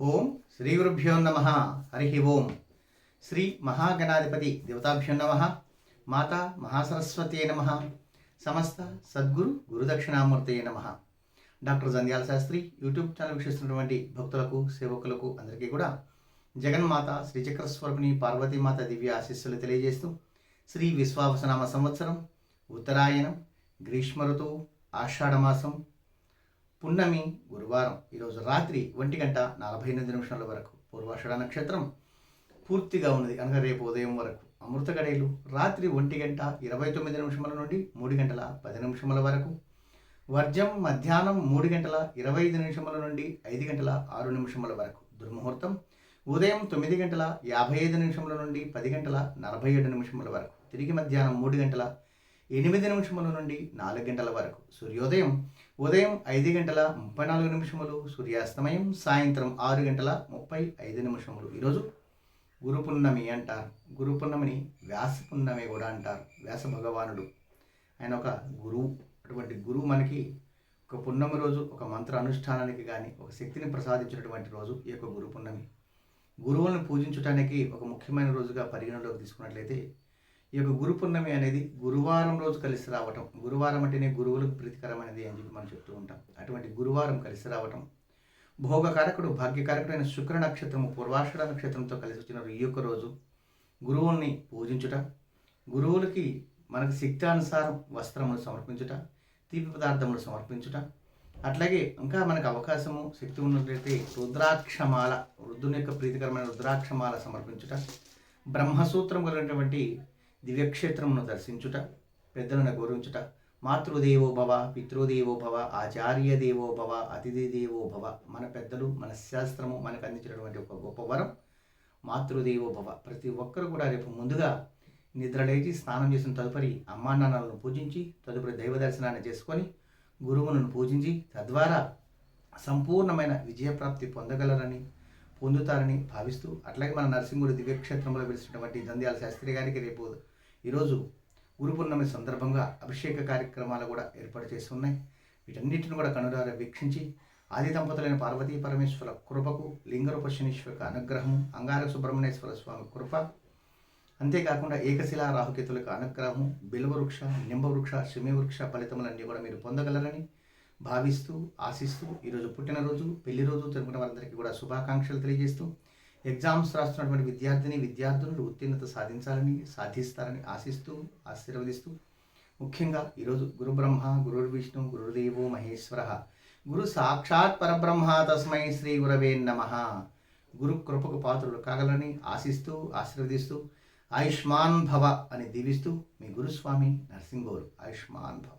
ఓం శ్రీ గురుభ్యో నమ. హరి ఓం. శ్రీ మహాగణాధిపతి దేవతాభ్యో నమ. మాతా మహాసరస్వతి నమ. సమస్త సద్గురు గురుదక్షిణామూర్తి నమ. Doctor Jandhyala Shastri YouTube channel వీక్షిస్తున్నటువంటి భక్తులకు సేవకులకు అందరికీ కూడా జగన్మాత శ్రీచక్ర స్వరూపిణి పార్వతీమాత దివ్య ఆశీస్సులు తెలియజేస్తూ శ్రీ విశ్వావసనామ సంవత్సరం ఉత్తరాయణం గ్రీష్మ ఋతువు ఆషాఢమాసం పున్నమి గురువారం ఈరోజు రాత్రి ఒంటి గంట నలభై ఎనిమిది నిమిషాల వరకు పూర్వాషాఢ నక్షత్రం పూర్తిగా ఉన్నది. అనగా రేపు ఉదయం వరకు అమృత గడియలు రాత్రి ఒంటి గంట ఇరవై తొమ్మిది నిమిషముల నుండి మూడు గంటల పది నిమిషముల వరకు వర్జం మధ్యాహ్నం మూడు గంటల ఇరవై ఐదు నిమిషముల నుండి ఐదు గంటల ఆరు నిమిషముల వరకు దుర్ముహూర్తం ఉదయం తొమ్మిది గంటల యాభై ఐదు నిమిషముల నుండి పది గంటల నలభై ఏడు నిమిషముల వరకు తిరిగి మధ్యాహ్నం మూడు గంటల ఎనిమిది నిమిషముల నుండి నాలుగు గంటల వరకు సూర్యోదయం ఉదయం ఐదు గంటల ముప్పై నాలుగు నిమిషములు సూర్యాస్తమయం సాయంత్రం ఆరు గంటల ముప్పై ఐదు నిమిషములు. ఈరోజు గురు పున్నమి అంటారు. గురు పున్నమిని వ్యాస పున్నమి కూడా అంటారు. వ్యాస భగవానుడు. ఆయన ఒక గురువు. అటువంటి గురువు మనకి ఒక పున్నమి రోజు ఒక మంత్ర అనుష్ఠానానికి కానీ ఒక శక్తిని ప్రసాదించినటువంటి రోజు ఈ యొక్క గురు పున్నమి. గురువులను పూజించడానికి ఒక ముఖ్యమైన రోజుగా పరిగణలోకి తీసుకున్నట్లయితే ఈ యొక్క గురు పున్నమి అనేది గురువారం రోజు కలిసి రావటం. గురువారం అంటేనే గురువులకు ప్రీతికరమైనది అని చెప్పి మనం చెప్తూ ఉంటాం. అటువంటి గురువారం కలిసి రావటం. భోగకారకుడు భాగ్యకారకుడైన శుక్ర నక్షత్రము పూర్వాషుడ నక్షత్రంతో కలిసి వచ్చిన ఈ యొక్క రోజు గురువుల్ని పూజించుట గురువులకి మనకు శక్తానుసారం వస్త్రములు సమర్పించుట తీపి పదార్థములు సమర్పించుట అట్లాగే ఇంకా మనకు అవకాశము శక్తి ఉన్నట్లయితే రుద్రాక్షమాల వృద్ధుని యొక్క ప్రీతికరమైన రుద్రాక్షమాల సమర్పించుట బ్రహ్మసూత్రం కలిగినటువంటి దివ్యక్షేత్రమును దర్శించుట పెద్దలను గౌరవించుట మాతృదేవో భవ పితృదేవో భవ ఆచార్య దేవో భవ అతిథి దేవో భవ మన పెద్దలు మన శాస్త్రము మనకు అందించినటువంటి ఒక గొప్ప వరం మాతృదేవో భవ. ప్రతి ఒక్కరు కూడా రేపు ముందుగా నిద్రలేచి స్నానం చేసిన తదుపరి అమ్మా నాన్నలను పూజించి తదుపరి దైవ దర్శనాన్ని చేసుకొని గురువులను పూజించి తద్వారా సంపూర్ణమైన విజయప్రాప్తి పొందగలరని పొందుతారని భావిస్తూ అట్లాగే మన నరసింహుడు దివ్యక్షేత్రంలో వెలిసినటువంటి జంధ్యాల శాస్త్రి గారికి రేపు ఈరోజు గురు పూర్ణమి సందర్భంగా అభిషేక కార్యక్రమాలు కూడా ఏర్పాటు చేస్తున్నాయి వీటన్నిటిని కూడా కనురారా వీక్షించి ఆది దంపతులైన పార్వతీ పరమేశ్వర కృపకు లింగరూప శనీశ్వర అనుగ్రహం అంగార సుబ్రహ్మణ్యేశ్వర స్వామి కృప అంతేకాకుండా ఏకశిలా రాహుకేతులకు అనుగ్రహం బిల్వవృక్ష నింబవృక్ష శమీవృక్ష ఫలితములన్నీ కూడా మీరు పొందగలరని భావిస్తూ ఆశిస్తూ ఈరోజు పుట్టినరోజు పెళ్ళి రోజు జరుపుకున్న వారందరికీ కూడా శుభాకాంక్షలు తెలియజేస్తూ ఎగ్జామ్స్ రాస్తున్నటువంటి విద్యార్థిని విద్యార్థులు ఉత్తీర్ణత సాధించాలని సాధిస్తారని ఆశిస్తూ ఆశీర్వదిస్తూ ముఖ్యంగా ఈరోజు గురు బ్రహ్మ గురుర్ విష్ణు గురుదేవో మహేశ్వర. గురు సాక్షాత్ పరబ్రహ్మ తస్మై శ్రీ గురవే నమ. గురు కృపకు పాత్రులు కాగలని ఆశిస్తూ ఆశీర్వదిస్తూ ఆయుష్మాన్ భవ అని దీవిస్తూ మీ గురుస్వామి నరసింహోరు ఆయుష్మాన్ భవ.